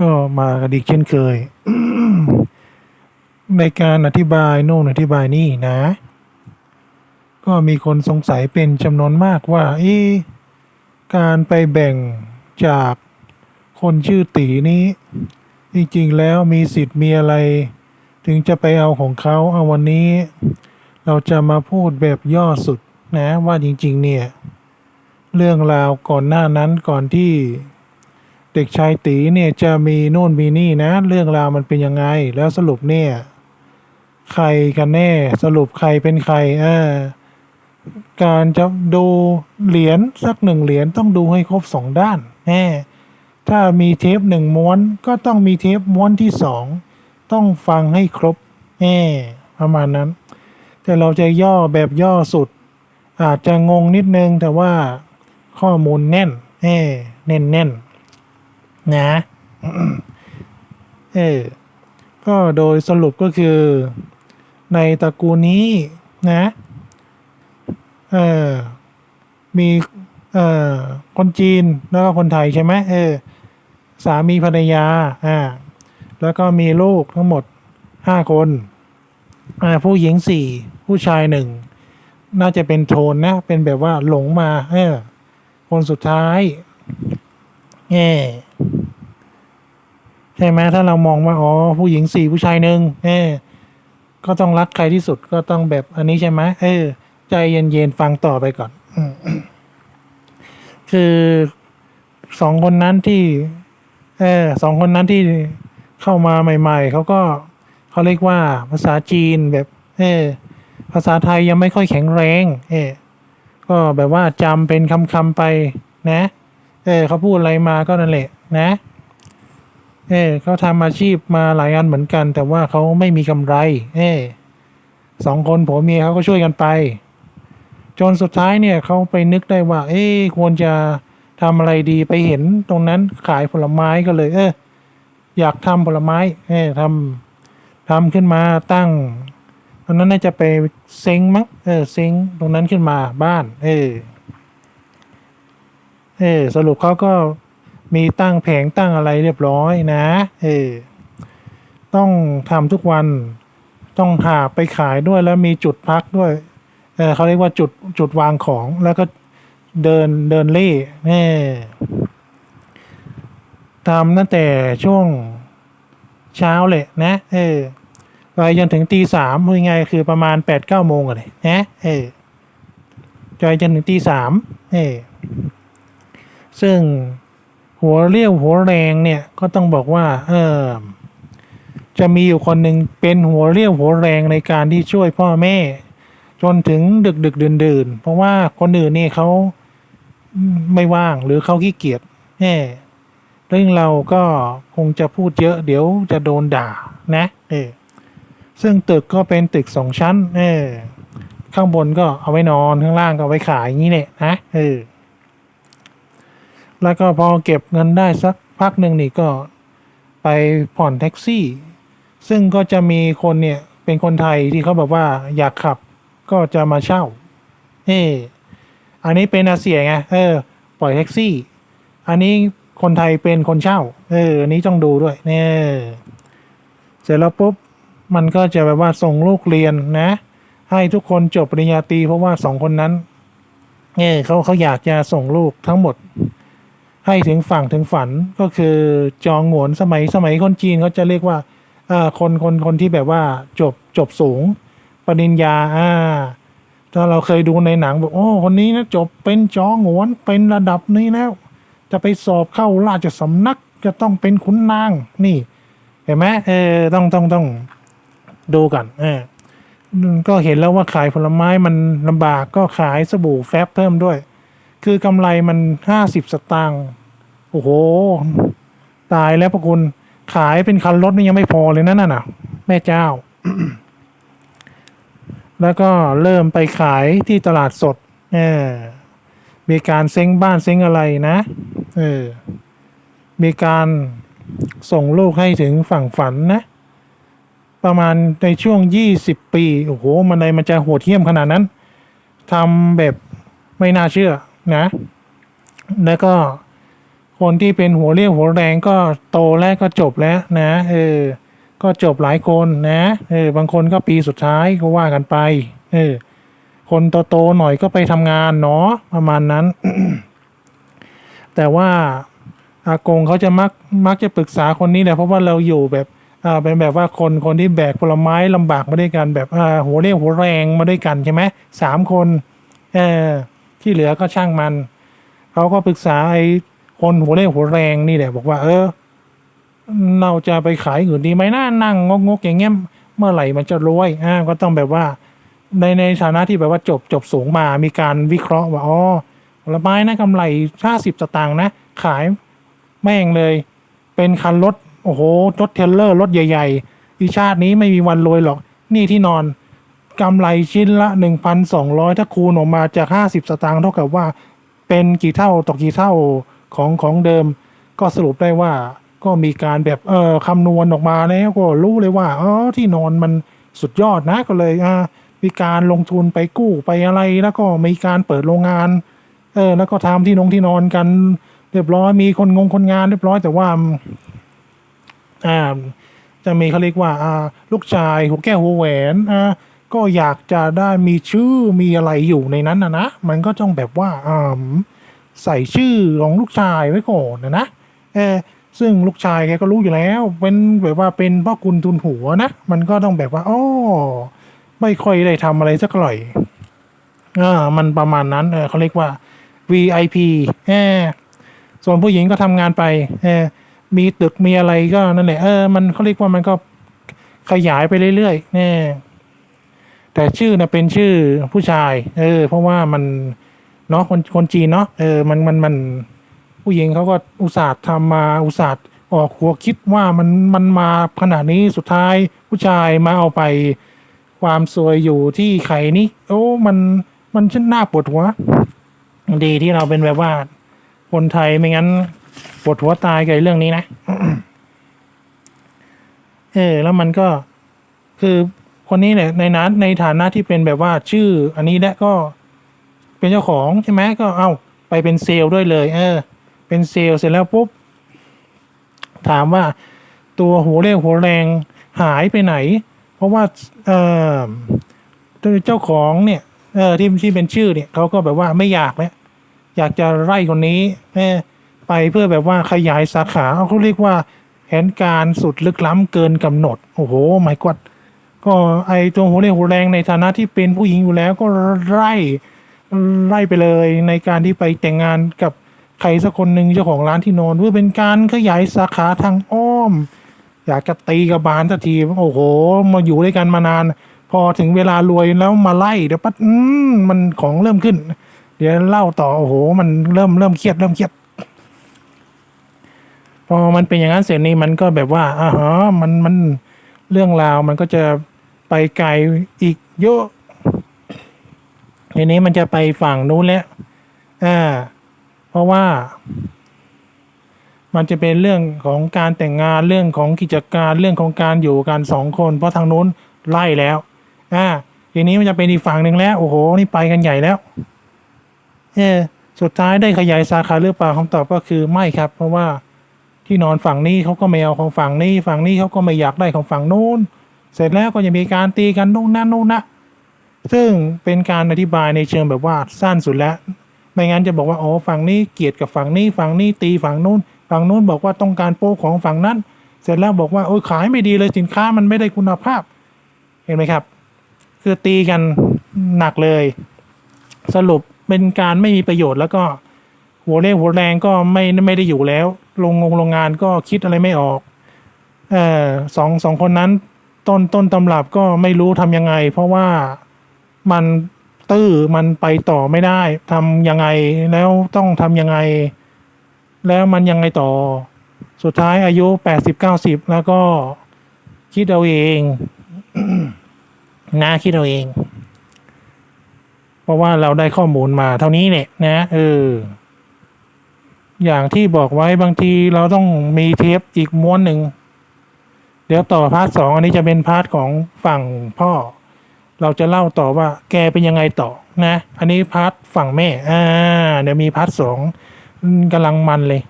ก็มากันอีกเช่นเคย ในการอธิบายโน่นอธิบายนี่นะ ก็มีคนสงสัยเป็นจำนวนมากว่าอ๊ะการไปแบ่งจากคนชื่อตีนี้ จริงๆแล้วมีสิทธิ์มีอะไร ถึงจะไปเอาของเขาเอาวันนี้ เราจะมาพูดแบบย่อสุดนะว่าจริง ๆ เนี่ย เรื่องราวก่อนหน้านั้นก่อนที่ เด็กชายตีเนี่ยจะมีโน่นมีนี่นะ เรื่องราวมันเป็นยังไง แล้วสรุปเนี่ย ใครกันแน่ สรุปใครเป็นใครเออการจะดูเหรียญสักหนึ่งเหรียญต้องดูให้ครบสองด้านแน่ถ้ามีเทปหนึ่งม้วนก็ต้องมีเทปม้วนที่สองต้องฟังให้ครบแน่ประมาณนั้น แต่เราจะย่อแบบย่อสุด อาจจะงงนิดนึงแต่ว่าข้อมูลแน่นแน่แน่นแน่น นะเออก็โดยสรุปก็คือในตระกูลนี้นะเออมีเอ่อคนจีนแล้วก็คนไทยใช่ไหมเออสามีภรรยาอ่าแล้วก็มีลูกทั้งหมดห้าคนอ่าผู้หญิงสี่ผู้ชายหนึ่งน่าจะเป็นโทนนะ เป็นแบบว่าหลงมาเออคนสุดท้ายเออ ใช่ไหมถ้าเรามองว่าอ๋อผู้หญิงสี่ผู้ชายหนึ่งเออก็ต้องรักใครที่สุดก็ต้องแบบอันนี้ใช่ไหมเออ ใจเย็นๆฟังต่อไปก่อนคือสองคนนั้นที่ เออสองคนนั้นที่เข้ามาใหม่ ๆเขาก็เขาเรียกว่าภาษาจีนแบบ เออภาษาไทยยังไม่ค่อยแข็งแรง เออก็แบบว่าจำเป็นคำๆไปนะ เออเขาพูดอะไรมาก็นั่นแหละ นะ เออเขาทำอาชีพมาหลายอันเหมือนกัน แต่ว่าเขาไม่มีกำไร เออสองคนผัวเมียเขาก็ช่วยกันไป จนสุดท้ายเนี่ยเขาไปนึกได้ว่า เอ๊ะควรจะทำอะไรดีไปเห็นตรงนั้นขายผลไม้ก็เลย เอออยากทำผลไม้ เออทำทำขึ้นมาตั้งตอนนั้นน่าจะไปเซ้งมั้งเออเซ้งตรงนั้นขึ้นมาบ้าน เออเออสรุปเขาก็ มีตั้งแผงตั้งอะไรเรียบร้อยนะเออต้องทำทุกวันต้องหาไปขายด้วยแล้วมีจุดพักด้วยเออเขาเรียกว่าจุดจุดวางของแล้วก็เดินเดินเล่เออทำตั้งแต่ช่วงเช้าเลยนะเออไปจนถึงตีสามพูดง่ายๆคือประมาณแปดเก้าโมงเลยนะเออจนจนถึงตีสามเออซึ่ง หัวเรี่ยวหัวแรงเนี่ยก็ต้องบอกว่าเออจะมีอยู่คนหนึ่งเป็นหัวเรี่ยวหัวแรงในการที่ช่วยพ่อแม่ จนถึงดึกดึกดื่นดื่นเพราะว่าคนอื่นนี่เขาไม่ว่างหรือเขาขี้เกียจแน่เรื่องเราก็คงจะพูดเยอะ เดี๋ยวจะโดนด่านะเออซึ่งตึกก็เป็นตึกสองชั้น เออข้างบนก็เอาไว้นอนข้างล่างก็เอาไว้ขายอย่างนี้เนี่ยนะเออ แล้วก็พอเก็บเงินได้สักพักหนึ่งนี่ก็ไปผ่อนแท็กซี่ ซึ่งก็จะมีคนเนี่ยเป็นคนไทยที่เขาแบบว่าอยากขับก็จะมาเช่าเอออันนี้เป็นอาเซียไงเออ ปล่อยแท็กซี่ อันนี้คนไทยเป็นคนเช่า เอออันนี้ต้องดูด้วยเนี่ยเสร็จแล้วปุ๊บมันก็จะแบบว่าส่งลูกเรียนนะ ให้ทุกคนจบปริญญาตรีเพราะว่าสองคนนั้น เออเขาเขาอยากจะส่งลูกทั้งหมด ให้ถึงฝั่งถึงฝันก็คือจองหวนสมัยสมัยคนจีนเขาจะเรียกว่าคนคนคนที่แบบว่าจบจบสูง ปริญญาอ่าถ้าเราเคยดูในหนังบอกโอ้คนนี้นะจบเป็นจอหงวนเป็นระดับนี้แล้ว จะไปสอบเข้าราชสำนักจะต้องเป็นขุนนางนี่ เห็นไหมเออต้องต้องต้องดูกันเออก็เห็นแล้วว่าขายผลไม้มันลำบากก็ขายสบู่แฟบเพิ่มด้วย คือกำไรมันห้าสิบสตางค์โอ้โห ตายแล้วพระคุณขายเป็นคันรถนี่ยังไม่พอเลยนะนั่นน่ะ แม่เจ้า แล้วก็เริ่มไปขายที่ตลาดสดเออมีการเซ้งบ้านเซ้งอะไรนะเออมีการส่งลูกให้ถึงฝั่งฝันนะ ประมาณในช่วงยี่สิบปี โอ้โห มันในมันจะโหดเหี้ยมขนาดนั้นทำแบบไม่น่าเชื่อ นะ แล้วก็คนที่เป็นหัวเรี่ยวหัวแรงก็โตแล้วก็จบแล้วนะเออก็จบหลายคนนะเออบางคนก็ปีสุดท้ายก็ว่ากันไปเออคนโตๆหน่อยก็ไปทำงานเนาะประมาณนั้น แต่ว่าอากงเขาจะมักมักจะปรึกษาคนนี้แหละเพราะว่าเราอยู่แบบอ่าเป็นแบบว่าคนคนที่แบกผลไม้ลำบากมาด้วยกันแบบอ่าหัวเรี่ยวหัวแรงมาด้วยกันใช่ไหมสามคนเออ ที่เหลือก็ช่างมัน เขาก็ปรึกษาไอ้คนหัวเรี่หัวแรงนี่แหละ บอกว่า เออ เราจะไปขายอื่นดีไหมน่านั่งงกๆอย่างเงี้ยเมื่อไหร่มันจะรวยอ่าก็ต้องแบบว่า ในในฐานะที่แบบว่าจบจบสูงมามีการวิเคราะห์ว่าอ๋อผลไม้นะกำไรห้าสิบสตางค์นะ ขายแม่งเลย เป็นคันรถโอ้โหรถเทลเลอร์รถใหญ่ ๆ อีชาตินี้ไม่มีวันรวยหรอก นี่ที่นอน กำไรชิ้นละหนึ่งพันสองร้อยถ้าคูณออกมาจากห้าสิบสตางค์เท่ากับว่า เป็นกี่เท่าต่อกี่เท่าของของเดิม ก็สรุปได้ว่าก็มีการแบบเออคำนวณออกมาแล้วก็รู้เลยว่าอ๋อที่นอนมันสุดยอดนะก็เลยอ่ามีการลงทุนไปกู้ไปอะไรแล้วก็มีการเปิดโรงงาน เออ แล้วก็ทำที่นงที่นอนกัน เรียบร้อยมีคนงงคนงานเรียบร้อยแต่ว่าอ่าจะมีเขาเรียกว่าอ่าลูกชายหัวแก้วหัวแหวนอ่า ก็อยากจะได้มีชื่อมีอะไรอยู่ในนั้นนะนะ มันก็ต้องแบบว่าอ่าใส่ชื่อของลูกชายไว้ก่อนนะนะเออซึ่งลูกชายแกก็รู้อยู่แล้ว เป็นแบบว่าเป็นพ่อคุณทุนหัวนะ มันก็ต้องแบบว่าอ๋อไม่ค่อยได้ทำอะไรสักหน่อยอ่ามันประมาณนั้นเออเขาเรียกว่า VIP เออส่วนผู้หญิงก็ทำงานไปเออมีตึกมีอะไรก็นั่นแหละเออมันเขาเรียกว่ามันก็ขยายไปเรื่อยๆเนี่ย แต่ชื่อนะเป็นชื่อผู้ชาย เออ เพราะว่ามันเนาะคนคนจีนเนาะเออมันมันมันผู้หญิงเขาก็อุตส่าห์ทำมาอุตส่าห์ออกหัวคิดว่ามันมันมาขนาดนี้สุดท้ายผู้ชายมาเอาไปความสวยอยู่ที่ไข่นี่โอ้มันมันช่างน่าปวดหัว ดีที่เราเป็นแบบว่า คนไทยไม่งั้นปวดหัวตายกับเรื่องนี้นะ เออ แล้วมันก็คือ คนนี้เนี่ยในนั้นในฐานะที่เป็นแบบว่าชื่อ อันนี้แหละก็เป็นเจ้าของใช่ไหมก็เอาไปเป็นเซลล์ด้วยเลย เออ เป็นเซลล์เสร็จแล้วปุ๊บถามว่าตัวหัวเรี่ยวหัวแรงหายไปไหน เพราะว่าเออเจ้าของเนี่ยเออที่ที่เป็นชื่อเนี่ยเขาก็แบบว่าไม่อยากแล้วอยากจะไล่คนนี้เออไปเพื่อแบบว่าขยายสาขาเขาเรียกว่าแผนการสุดลึกล้ำเกินกำหนด โอ้โหไม่กวด ก็ไอตัวหัวเรี่ยวหัวแรงในฐานะที่เป็นผู้หญิงอยู่แล้วก็ไล่ไล่ไปเลยในการที่ไปแต่งงานกับใครสักคนหนึ่งเจ้าของร้านที่นอนเพื่อเป็นการขยายสาขาทางอ้อม อยากจะตีกับบานสักทีโอ้โห มาอยู่ด้วยกันมานาน พอถึงเวลารวยแล้วมาไล่เดี๋ยวปั๊ดมมันของเริ่มขึ้น เดี๋ยวเล่าต่อโอ้โห มันเริ่มเริ่มเครียดเริ่มเครียดพอมันเป็นอย่างนั้นเสร็จนี่มันก็แบบว่าอ่าฮะมันมันเรื่องราวมันก็จะ ไปไกลอีกเยอะทีนี้มันจะไปฝั่งนู้นแล้วอ่าเพราะว่า มันจะเป็นเรื่องของการแต่งงานเรื่องของกิจการเรื่องของการอยู่กันสองคน เพราะทางนู้นไล่แล้วอ่าทีนี้มันจะเป็นอีกฝั่งหนึ่งแล้ว โอ้โห นี่ไปกันใหญ่แล้ว เออสุดท้ายได้ขยายสาขาหรือเปล่าคำตอบก็คือไม่ครับ เพราะว่าที่นอนฝั่งนี้เขาก็ไม่เอาของฝั่งนี้ ฝั่งนี้เขาก็ไม่อยากได้ของฝั่งนู้น เสร็จแล้วก็จะมีการตีกันนู่นนั่นนู่นนะซึ่งเป็นการอธิบายในเชิงแบบว่าสั้นสุดแล้ว ไม่งั้นจะบอกว่าโอ๋อฝั่งนี้เกลียดกับฝั่งนี้ฝั่งนี้ตีฝั่งนู้น ฝั่งนู้นบอกว่าต้องการโป้ของฝั่งนั้น เสร็จแล้วบอกว่าโอ้ยขายไม่ดีเลยสินค้ามันไม่ได้คุณภาพ เห็นไหมครับ คือตีกันหนักเลย สรุปเป็นการไม่มีประโยชน์แล้วก็หัวเรี่ยวหัวแรงก็ไม่ไม่ได้อยู่แล้ว โรงงโรงงานก็คิดอะไรไม่ออกเออสองสองคนนั้น ต้นต้นตำรับก็ไม่รู้ทำยังไง เพราะว่ามันตื้อมันไปต่อไม่ได้ทำยังไงแล้วต้องทำยังไง แล้วมันยังไงต่อ สุดท้ายอายุแปดสิบเก้าสิบแล้วก็คิดเอาเองนะคิดเอาเอง เพราะว่าเราได้ข้อมูลมาเท่านี้เนี่ยนะเอออย่างที่บอกไว้บางทีเราต้องมีเทปอีกม้วนหนึ่ง เดี๋ยวต่อพาร์ทสองอันนี้จะเป็นพาร์ทของฝั่งพ่อ เราจะเล่าต่อว่าแกเป็นยังไงต่อนะ อันนี้พาร์ทฝั่งแม่ อ่า เดี๋ยวมีพาร์ทสองกำลังมันเลย